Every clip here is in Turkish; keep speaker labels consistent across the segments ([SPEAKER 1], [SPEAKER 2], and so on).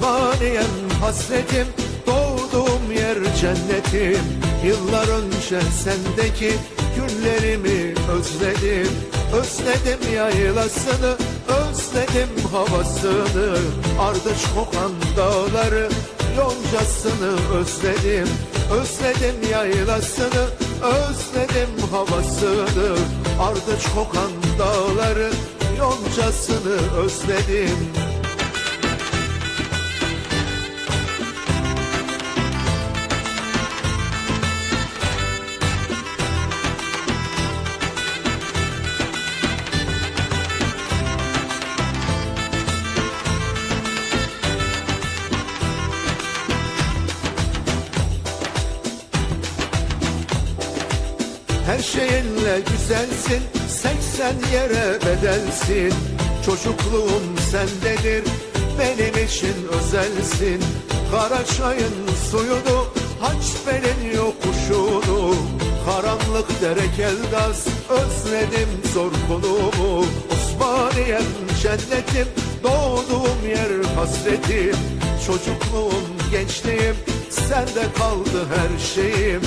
[SPEAKER 1] Osmaniyem hasretim Doğduğum yer cennetim. Yıllar önce sendeki günlerimi özledim. Özledim yaylasını Özledim havasını. Ardıç kokan dağları Yoncasını özledim. Özledim yaylasını Özledim havasını. Ardıç kokan dağları Yoncasını özledim Her şeyinle güzelsin, seksen yere bedelsin. Çocukluğum sendedir, benim için özelsin. Karaçayın suyunu, Haçbel'in yokuşunu. Karanlık dere keldaz, özledim zor kulumu. Osmaniyem cennetim, doğduğum yer hasretim. Çocukluğum, gençliğim, sende kaldı her şeyim.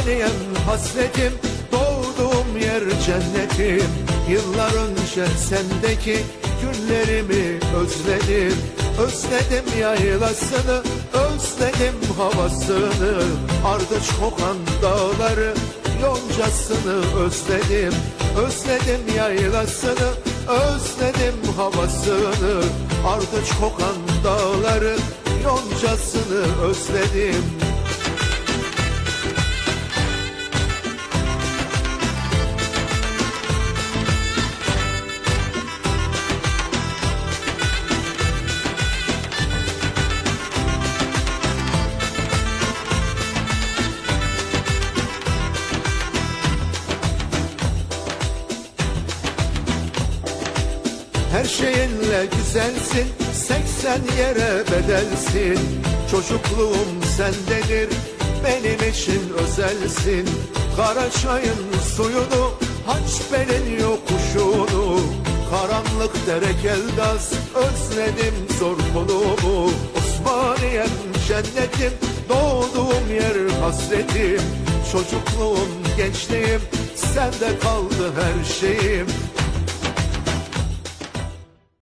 [SPEAKER 1] Osmaniyem hasretim Doğduğum yer cennetim. Yıllar önce sendeki günlerimi özledim. Özledim yaylasını Özledim havasını. Ardıç kokan dağları Yoncasını özledim. Özledim yaylasını Özledim havasını. Ardıç kokan dağları Yoncasını özledim Her şeyinle güzelsin, seksen yere bedelsin. Çocukluğum sendedir, benim için özelsin. Karaçayın suyunu, Haçbel'in yokuşunu. Karanlık dere keldaz, özledim zor kolumu. Osmaniyem cennetim, doğduğum yer hasretim. Çocukluğum, gençliğim, sende kaldı her şeyim.